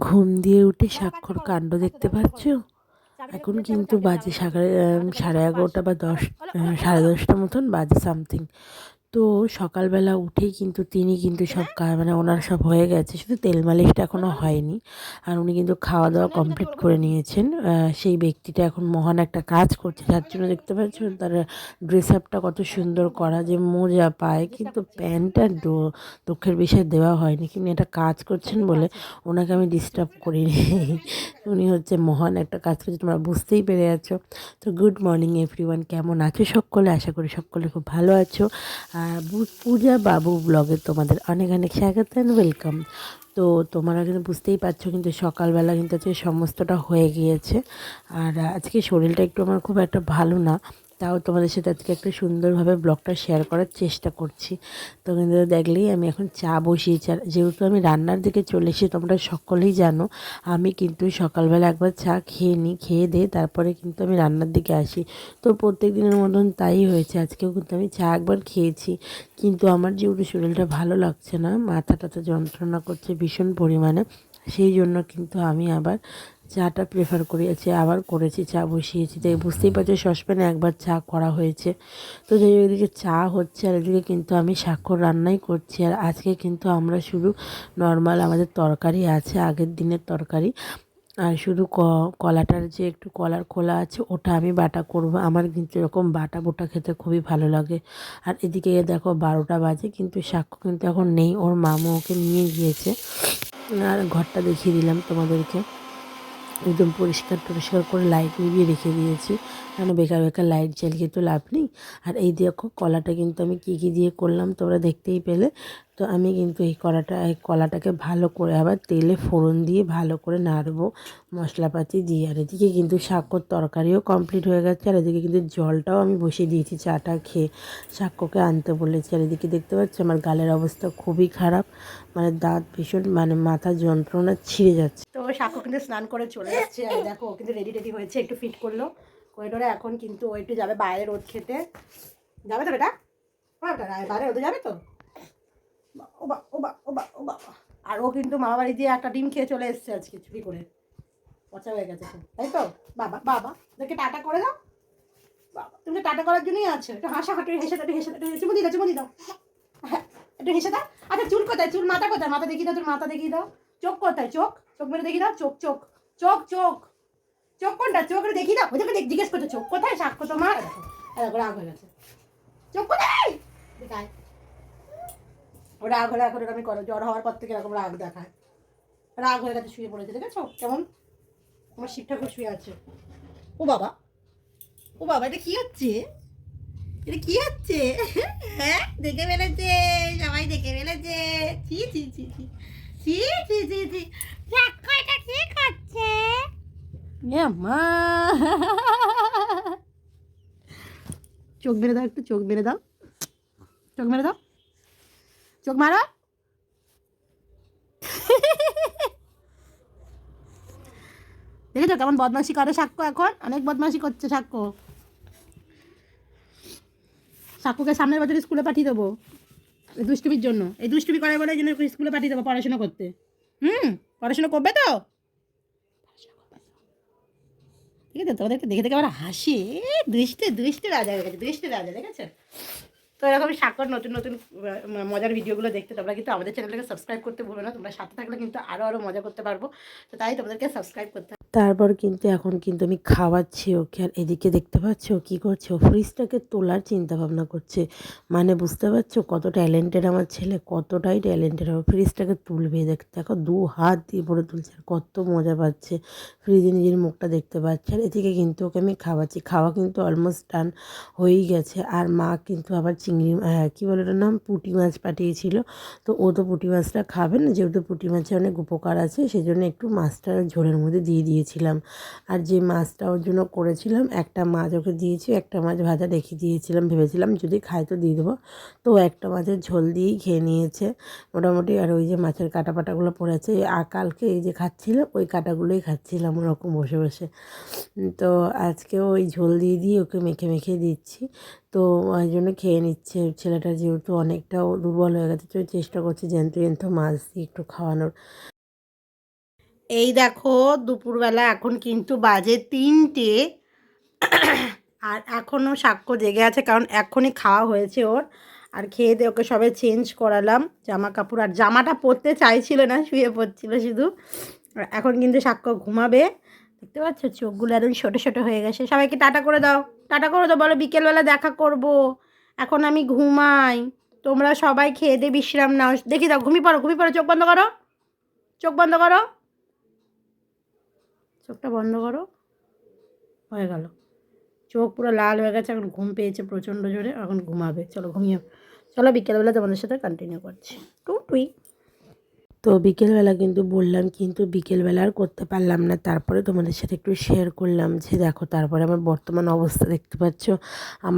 ঘুম দিয়ে উঠে স্বাক্ষর কাণ্ড দেখতে পাচ্ছ? এখন কিন্তু বাজে সাড়ে সাড়ে এগারোটা বা দশ সাড়ে দশটা মতন বাজে সামথিং তো সকালবেলা উঠেই কিন্তু তিনি কিন্তু সব মানে ওনার সব হয়ে গেছে। শুধু তেল মালিশটা এখনও হয়নি। আর উনি কিন্তু খাওয়া দাওয়া কমপ্লিট করে নিয়েছেন। সেই ব্যক্তিটা এখন মহান একটা কাজ করছে। যার জন্য দেখতে পাচ্ছেন তার ড্রেস আপটা কত সুন্দর করা যে মোজা পায়। কিন্তু প্যান্টটা দুঃখের বিষয় দেওয়া হয়নি। কিন্তু এটা কাজ করছেন বলে ওনাকে আমি ডিস্টার্ব করিনি। উনি হচ্ছে মহান একটা কাজ করছে। তোমরা বুঝতেই পেরে যাচ্ছ তো গুড মর্নিং এভরিওয়ান কেমন আছো সকলে? আশা করি সকলে খুব ভালো আছো। পূজা বাবু ব্লগে তোমাদের অনেক অনেক স্বাগত অ্যান্ড ওয়েলকাম তো তোমরা কিন্তু বুঝতেই পারছ কিন্তু সকালবেলা কিন্তু আজকে সমস্তটা হয়ে গিয়েছে। আর আজকে শরীরটা একটু আমার খুব একটা ভালো না। তাও তোমাদের সাথে আজকে একটা সুন্দরভাবে ব্লগটা শেয়ার করার চেষ্টা করছি। তো কিন্তু দেখলেই আমি এখন চা বসিয়েছি। আর যেহেতু আমি রান্নার দিকে চলে এসেছি, তোমরা সকলেই জানো, আমি কিন্তু সকালবেলা একবার চা খেয়ে নিই, খেয়ে দিয়ে তারপরে কিন্তু আমি রান্নার দিকে আসি। তো প্রত্যেক দিনের মতন তাই হয়েছে, আজকেও কিন্তু আমি চা একবার খেয়েছি। কিন্তু আমার যেহেতু শরীরটা ভালো লাগছে না মাথা টাথা যন্ত্রণা করছে ভীষণ পরিমাণে, সেই জন্য কিন্তু আমি আবার চাটা প্রেফার করেছি, আবার করেছি, চা বসিয়েছি। তাই বুঝতেই পারছ, সসপ্যানে একবার চা করা হয়েছে। তো যাই এদিকে চা হচ্ছে, আর এদিকে কিন্তু আমি স্বাক্ষর রান্নাই করছি। আর আজকে কিন্তু আমরা শুধু নর্মাল আমাদের তরকারি আছে, আগের দিনের তরকারি। আর শুধু ক, কলাটার যে একটু কলার খোলা আছে, ওটা আমি বাটা করব। আমার কিন্তু এরকম বাটা বোটা খেতে খুবই ভালো লাগে। আর এদিকে দেখো, বারোটা বাজে, কিন্তু সাক্ষ্য কিন্তু এখন নেই। ওর মামু ওকে নিয়ে গিয়েছে। আর ঘরটা দেখিয়ে দিলাম তোমাদেরকে। একদম পরিষ্কার টরিষ্কার করে লাইট নিভিয়ে রেখে দিয়েছি। কেন বেকার বেকার লাইট জ্বালিয়ে তো লাভ নেই? আর এই দেখো, কলাটা কিন্তু আমি কী কী দিয়ে করলাম তোমরা দেখতেই পেলে। তো আমি কিন্তু এই কলাটা এই কলাটাকে ভালো করে আবার তেলে ফোড়ন দিয়ে ভালো করে নাড়বো। মশলাপাতি দিয়ে। আর এদিকে কিন্তু শাকর তরকারিও কমপ্লিট হয়ে গেছে। আর এদিকে কিন্তু জলটাও আমি বসিয়ে দিয়েছি চাটা খেয়ে। শাককে আনতে বলেছি। আর এদিকে দেখতে পাচ্ছি আমার গালের অবস্থা খুবই খারাপ। মানে দাঁত ভীষণ মানে মাথা যন্ত্রণা ছিঁড়ে যাচ্ছে। তো সাক্ষ্য কিন্তু স্নান করে চলে যাচ্ছে। আর দেখো কিন্তু রেডি রেডি হয়েছে একটু ফিট করল। করিডোরে এখন কিন্তু ও একটু যাবে বাইরে রোদ খেতে। যাবে তো বেটা? বাইরে রোদে যাবে তো? ও বা ও ও বা ও আর ও কিন্তু মামা বাড়ি দিয়ে একটা ডিম খেয়ে চলে এসছে আজকে চুরি করে। পচা হয়ে গেছে তাই তো? বাবা বাবা দেখে টাটা করে দাও। বাবা, তুমি টাটা করার জন্যই আছো। একটু হাসা হাঁটু হেসে দাও হেসে দাও চুমু দিও, চুমু দাও। একটু হেসে দাও। আচ্ছা চুল কোথায়? চুল মাথা কোথায়? মাথা দেখিয়ে দাও তোর মাথা দেখিয়ে দাও। চোখ কোথায়? চোখ? চোখ মেরে দেখিয়ে দাও। চোখ চোখ চোখ চোখ। চোখ কোনটা? চোখ দেখিয়ে দাও। ওদেরকে জিজ্ঞেস করছ, চোখ কোথায়? সাক্ষ্য তোমার? দেখো রাগ হয়ে গেছে। চোখ কোথায়? দেখায় রাগ হলে এখন আমি করো, জ্বর হওয়ার পর থেকে এরকম রাগ দেখায়। রাগ হয়ে গেছে, শুয়ে পড়েছে, দেখেছ? কেমন? আমার শিব ঠাকুর শুয়ে আছে। ও বাবা ও বাবা, এটা কি হচ্ছে? এটা কি হচ্ছে? হ্যাঁ দেখে ফেলেছে, সবাই দেখে ফেলেছে। ছি ছি ছি ছি ছি ছি ছি ছি। এটা কি করছে? মা চোখ মেরে দাও একটু, চোখ মেরে দাও। চোখ মেরে দাও। চোখ মারো। দেখেছ কেমন বদমাশি করে সাক্ষ্য এখন? অনেক বদমাশি করছে সাক্ষ্য। সাক্ষ্যকে সামনের বছর স্কুলে পাঠিয়ে দেবো দুষ্টুমির জন্য। এই দুষ্টুমি করে বলে জন্য স্কুলে পাঠিয়ে দেবো পড়াশোনা করতে। হুম? পড়াশোনা করবে তো? ঠিক আছে, তোমাদেরকে দেখে দেখে আবার হাসি। দুষ্টে দুষ্টে রাজা হয়ে গেছে, দুষ্টে রাজা, দেখেছ? তো এরকম সাক্ষর নতুন নতুন মজার ভিডিওগুলো দেখতে তোমরা কিন্তু আমাদের চ্যানেলটাকে সাবস্ক্রাইব করতে ভুলো না তোমরা সাথে থাকলে কিন্তু আরও আরও মজা করতে পারব তো তাই তোমাদেরকে সাবস্ক্রাইব করতে। তারপর কিন্তু এখন কিন্তু আমি খাওয়াচ্ছি ওকে। আর এদিকে দেখতে পাচ্ছ ও কী করছে? ও ফ্রিজটাকে তোলার চিন্তা ভাবনা করছে। মানে বুঝতে পারছ কত ট্যালেন্টেড আমার ছেলে, কতটাই ট্যালেন্টেড হবে ফ্রিজটাকে তুলবে। দেখতে দেখো দু হাত দিয়ে পরে তুলছে আর কত মজা পাচ্ছে। ফ্রিজে নিজের মুখটা দেখতে পাচ্ছে। আর এদিকে কিন্তু ওকে আমি খাওয়াচ্ছি। খাওয়া কিন্তু অলমোস্ট ডান হয়েই গেছে। আর মা কিন্তু আবার চিংড়ি কী বলে ওটার নাম? পুঁটি মাছ পাঠিয়েছিল। তো ও তো পুঁটি মাছটা খাবে না। যেহেতু পুঁটি মাছে অনেক উপকার আছে সেই জন্য একটু মাছটা ঝোলের মধ্যে দিয়ে দিয়েছিলাম। আর যে মাছটা ওর জন্য করেছিলাম, একটা মাছ ওকে দিয়েছি, একটা মাছ ভাজা রেখে দিয়েছিলাম। ভেবেছিলাম যদি খায় তো দিয়ে দেবো। তো একটা মাছের ঝোল দিয়েই খেয়ে নিয়েছে। মোটামুটি আর ওই যে মাছের কাটা পাটাগুলো পড়েছে। আর কালকে এই যে খাচ্ছিলাম, ওই কাটাগুলোই খাচ্ছিলাম ওরকম বসে বসে। তো আজকে ওই ঝোল দিয়ে দিয়ে ওকে মেখে মেখে দিচ্ছি। তো ওই জন্য খেয়ে নিচ্ছে। ছেলেটা যেহেতু অনেকটাও দুর্বল হয়ে গেছে, তো চেষ্টা করছে জ্যান্ত জ্যান্ত মাছ দিয়ে একটু খাওয়ানোর। এই দেখো, দুপুরবেলা এখন কিন্তু বাজে তিনটে। আর এখনও সাক্ষ্য জেগে আছে, কারণ এখনই খাওয়া হয়েছে ওর। আর খেয়ে দিয়ে ওকে সবে চেঞ্জ করালাম জামা কাপড় আর জামাটা পরতে চাইছিল না, শুয়ে পড়ছিল শুধু। এখন কিন্তু সাক্ষ্য ঘুমাবে। দেখতে পাচ্ছ, চোখগুলো একদম ছোটো ছোটো হয়ে গেছে। সবাইকে টাটা করে দাও। টাটা করে দাও, বলো বিকেলবেলা দেখা করব। এখন আমি ঘুমাই। তোমরা সবাই খেয়ে দিয়ে বিশ্রাম নাও। দেখি দাও, ঘুমিয়ে পড়ো ঘুমিয়ে পড়ো, চোখ বন্ধ করো। চোখ বন্ধ করো। চোখটা বন্ধ করো। হয়ে গেল। চোখ পুরো লাল হয়ে গেছে, এখন ঘুম পেয়েছে প্রচণ্ড জোরে, এখন ঘুমাবে। চলো ঘুমিয়ে চলো বিকেলবেলা তোমাদের সাথে কন্টিনিউ করছি। টু টুই তো বিকেলবেলা কিন্তু বললাম, কিন্তু বিকেলবেলা আর করতে পারলাম না। তারপরে তোমাদের সাথে একটু শেয়ার করলাম যে, দেখো, তারপরে আমার বর্তমান অবস্থা দেখতে পাচ্ছ।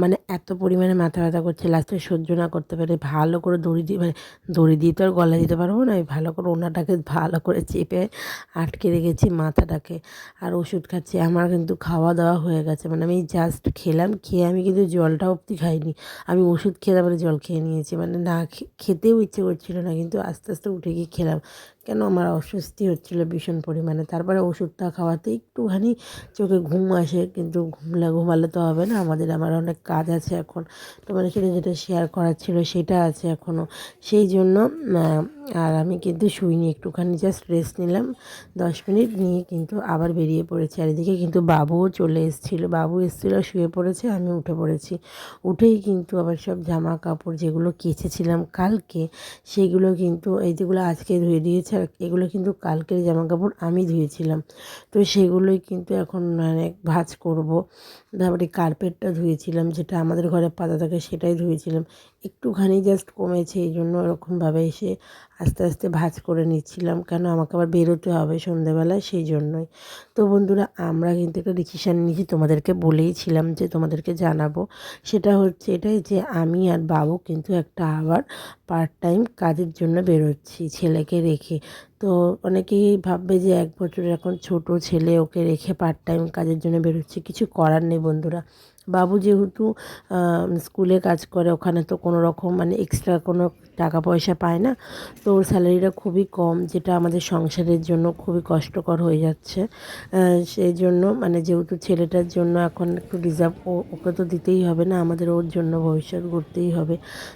মানে এত পরিমাণে মাথা ব্যথা করছে। লাস্টে সহ্য না করতে পারে ভালো করে দড়ি দিয়ে মানে দড়ি দিয়ে তো আর গলা দিতে পারব না। ভালো করে ওনাটাকে ভালো করে চেপে আটকে রেখেছি মাথাটাকে। আর ওষুধ খাচ্ছি। আমার কিন্তু খাওয়া দাওয়া হয়ে গেছে। মানে আমি জাস্ট খেলাম, খেয়ে আমি কিন্তু জলটা অবধি খাইনি। আমি ওষুধ খেয়ে তারপরে জল খেয়ে নিয়েছি। মানে না খেতেও ইচ্ছে করছিল না। কিন্তু আস্তে আস্তে উঠে গিয়ে খেলাম। them. কেন আমার অস্বস্তি হচ্ছিল ভীষণ পরিমাণে? তারপরে ওষুধটা খাওয়াতে একটুখানি চোখে ঘুম আসে, কিন্তু ঘুমলে ঘুমালে তো হবে না। আমাদের আমার অনেক কাজ আছে এখন। তোমাদের সাথে যেটা শেয়ার করার ছিল সেটা আছে এখনও সেই জন্য আর আমি কিন্তু শুইনি একটুখানি জাস্ট রেস্ট নিলাম। দশ মিনিট নিয়ে কিন্তু আবার বেরিয়ে পড়েছি। আর এদিকে কিন্তু বাবুও চলে এসেছিল। বাবু এসেছিল, শুয়ে পড়েছে, আমি উঠে পড়েছি। উঠেই কিন্তু আবার সব জামা কাপড় যেগুলো কেচেছিলাম কালকে, সেগুলো কিন্তু, এই যেগুলো আজকে ধুয়ে দিয়েছে আর এগুলো কিন্তু কালকের জামা কাপড় আমি ধুয়েছিলাম। তো সেগুলোই কিন্তু এখন মানে ভাজ করব। তারপরে কার্পেটটা ধুয়েছিলাম, যেটা আমাদের ঘরে পাতা থাকে সেটাই ধুয়েছিলাম। একটুখানি জাস্ট কমেছে, এই জন্য ওরকমভাবে এসে আস্তে আস্তে ভাঁজ করে নিচ্ছিলাম, কেন আমাকে আবার বেরোতে হবে সন্ধেবেলায় সেই জন্যই। তো বন্ধুরা, আমরা কিন্তু একটা ডিসিশান নিয়েছি, তোমাদেরকে বলেইছিলাম যে তোমাদেরকে জানাব। সেটা হচ্ছে এটাই যে আমি আর বাবু কিন্তু একটা আবার পার্ট টাইম কাজের জন্য বেরোচ্ছি ছেলেকে রেখে। তো অনেকেই ভাববে যে এক বছরের এখন ছোট ছেলে, ওকে রেখে পার্ট টাইম কাজের জন্য বেরোচ্ছে। কিছু করার নেই বন্ধুরা। বাবু যেহেতু স্কুলে কাজ করে, ওখানে তো কোনো রকম মানে এক্সট্রা কোনো টাকা পয়সা পায় না। তো ওর স্যালারিটা খুবই কম, যেটা আমাদের সংসারের জন্য খুবই কষ্টকর হয়ে যাচ্ছে। সেই জন্য মানে যেহেতু ছেলেটার জন্য এখন একটু রিজার্ভ ওকে তো দিতেই হবে না, আমাদের ওর জন্য ভবিষ্যৎ গড়তেই হবে।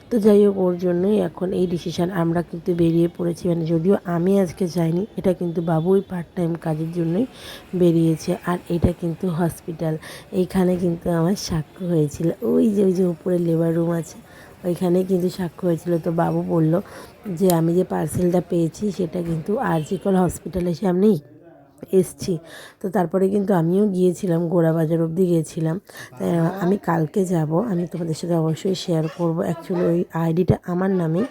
তো যাই হোক, ওর জন্যই এখন এই ডিসিশান আমরা কিন্তু বেরিয়ে পড়েছি। মানে যদিও আমি আজকে যাইনি, এটা কিন্তু বাবুই পার্ট টাইম কাজের জন্যই বেরিয়েছে, আর এটা কিন্তু হসপিটাল এইখানে কিন্তু আমার সাক্ষ্য হয়েছিল। ওই যে ওই যে উপরে লেবার রুম আছে ওইখানে কিন্তু সাক্ষ্য হয়েছিল। তো বাবু বলল যে, আমি যে পার্সেলটা পেয়েছি, সেটা কিন্তু আরজিকল হসপিটালের সামনেই এসছি। তো তারপরে কিন্তু আমিও গিয়েছিলাম গোড়া বাজার অবধি গিয়েছিলাম। আমি কালকে যাব, আমি তোমাদের সাথে অবশ্যই শেয়ার করব। অ্যাকচুয়ালি ওই আইডিটা আমার নামে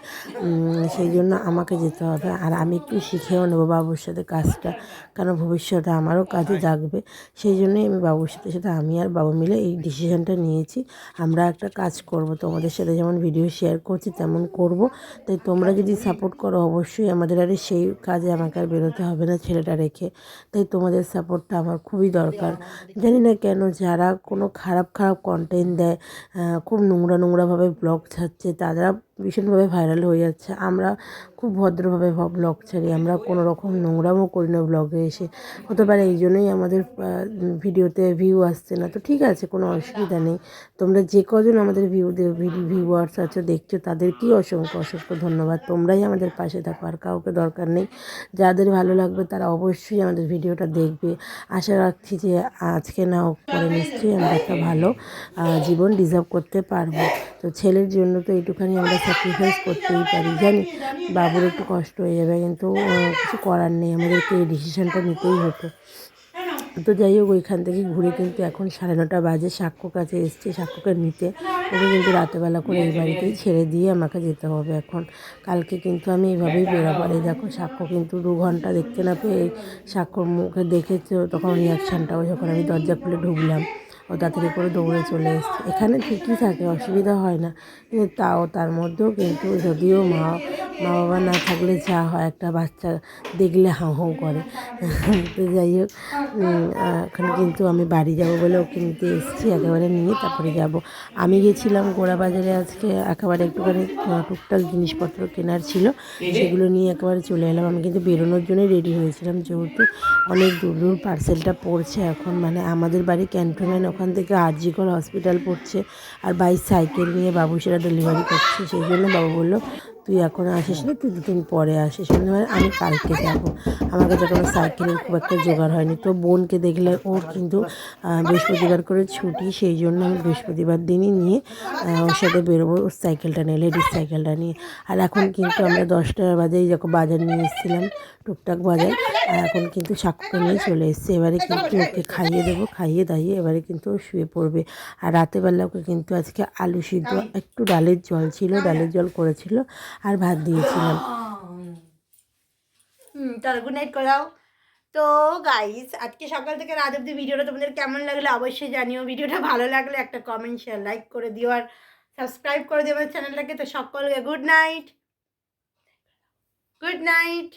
সেই জন্য আমাকে যেতে হবে। আর আমি একটু শিখেও নেব বাবুর সাথে কাজটা, কারণ ভবিষ্যতে আমারও কাজে লাগবে সেই জন্যই আমি বাবুর সাথে সাথে আমি আর বাবু মিলে এই ডিসিশানটা নিয়েছি। আমরা একটা কাজ করব, তোমাদের সাথে যেমন ভিডিও শেয়ার করছি, তেমন করব। তাই তোমরা যদি সাপোর্ট করো, অবশ্যই আমাদের আর সেই কাজে আমাকে আর বেরোতে হবে না ছেলেটা রেখে। তাই তোমাদের সাপোর্টটা আমার খুবই দরকার। জানি না কেন যারা কোনো খারাপ খারাপ কন্টেন্ট দেয় খুব নোংরা নোংরাভাবে ব্লগ ছাড়ছে, তারা ভীষণভাবে ভাইরাল হয়ে যাচ্ছে। আমরা খুব ভদ্রভাবে ব্লগ ছাড়ি। আমরা কোনো রকম নোংরামও করি না ব্লগে এসে। হতে পারে এই জন্যই আমাদের ভিডিওতে ভিউ আসছে না। তো ঠিক আছে, কোনো অসুবিধা নেই। তোমরা যে কজন আমাদের ভিউ ভিউয়ার্স আছো, দেখছ, তাদের তাদেরকেই অসংখ্য অসংখ্য ধন্যবাদ। তোমরাই আমাদের পাশে থাকো। আর কাউকে দরকার নেই। যাদের ভালো লাগবে, তারা অবশ্যই আমাদের ভিডিওটা দেখবে। আশা রাখছি যে আজকে না হোক পরে নিশ্চয়ই আমরা একটা ভালো জীবন ডিজার্ভ করতে পারব। তো ছেলের জন্য তো এইটুখানি আমরা স্যাক্রিফাইস করতেই পারি। জানি, বাবুর একটু কষ্ট হয়ে যাবে, কিন্তু কিছু করার নেই। আমাদেরকে এই ডিসিশনটা নিতেই হতো। তো যাই হোক, ওইখান থেকে ঘুরে কিন্তু এখন সাড়ে নটা বাজে। সাক্ষ্য কাছে এসছে, সাক্ষ্যকে নিতে। ওকে কিন্তু রাতেবেলা করে এই বাড়িতেই ছেড়ে দিয়ে আমাকে যেতে হবে এখন। কালকে কিন্তু আমি এইভাবেই বেরোবো। আর দেখো, সাক্ষ্য কিন্তু দু ঘণ্টা দেখতে না পেয়ে সাক্ষ্যর মুখে দেখেছে। তখন রিয়াকশানটাও যখন আমি দরজা খুলে ঢুকলাম ও তাড়াতাড়ি করে দৌড়ে চলে এসছে। এখানে ঠিকই থাকে, অসুবিধা হয় না। কিন্তু তাও তার মধ্যেও কিন্তু যদিও মা মা বাবা না থাকলে যা হয়, একটা বাচ্চা দেখলে হাউ হাউ করে। তো যাই হোক এখন কিন্তু আমি বাড়ি যাব বলে ওকে নিতে এসেছি, একেবারে নিয়ে তারপরে যাব। আমি গেছিলাম গোড়া বাজারে আজকে, একেবারে একটুখানি টুকটাক জিনিসপত্র কেনার ছিল, সেগুলো নিয়ে একেবারে চলে এলাম। আমি কিন্তু বেরোনোর জন্যই রেডি হয়েছিলাম, যেহেতু অনেক দূর দূর পার্সেলটা পড়ছে এখন। মানে আমাদের বাড়ি ক্যান্টনমেন্ট ওখান থেকে আরজিকর হসপিটাল পড়ছে আর বাই সাইকেল নিয়ে বাবু সেটা ডেলিভারি করছে। সেই জন্য বাবু বলল তুই এখন আসিস না? তুই দুদিন পরে আসিস। বললাম, আমি কালকে যাব। আমার কাছে কোনো সাইকেলের খুব একটা জোগাড় হয়নি। তো বোনকে দেখলে ওর কিন্তু বৃহস্পতিবার করে ছুটি সেই জন্য আমি বৃহস্পতিবার দিনই নিয়ে ওর সাথে বেরোবো ওর সাইকেলটা নিয়ে লেডিস সাইকেলটা নিয়ে। আর এখন কিন্তু আমরা দশটা বাজেই যখন বাজার নিয়ে এসেছিলাম টুকটাক বাজার। আর এখন কিন্তু সাক্ষ্য নিয়ে চলে এসছে। এবারে কিন্তু ওকে খাইয়ে দেবো খাইয়ে দাইয়ে এবারে কিন্তু ও শুয়ে পড়বে। আর রাতেরবেলা ওকে কিন্তু আজকে আলু সিদ্ধ একটু ডালের জল ছিল ডালের জল করেছিল। আর ভাত দিয়েছিলাম। তাহলে গুড নাইট করাও। তো গাইস আজকে সকাল থেকে রাত অব্দি ভিডিওটা তোমাদের কেমন লাগল অবশ্যই জানিও। ভিডিওটা ভালো লাগলে একটা কমেন্ট শেয়ার লাইক করে দিও আর সাবস্ক্রাইব করে দিও আমার চ্যানেলটাকে তো সকলকে গুড নাইট গুড নাইট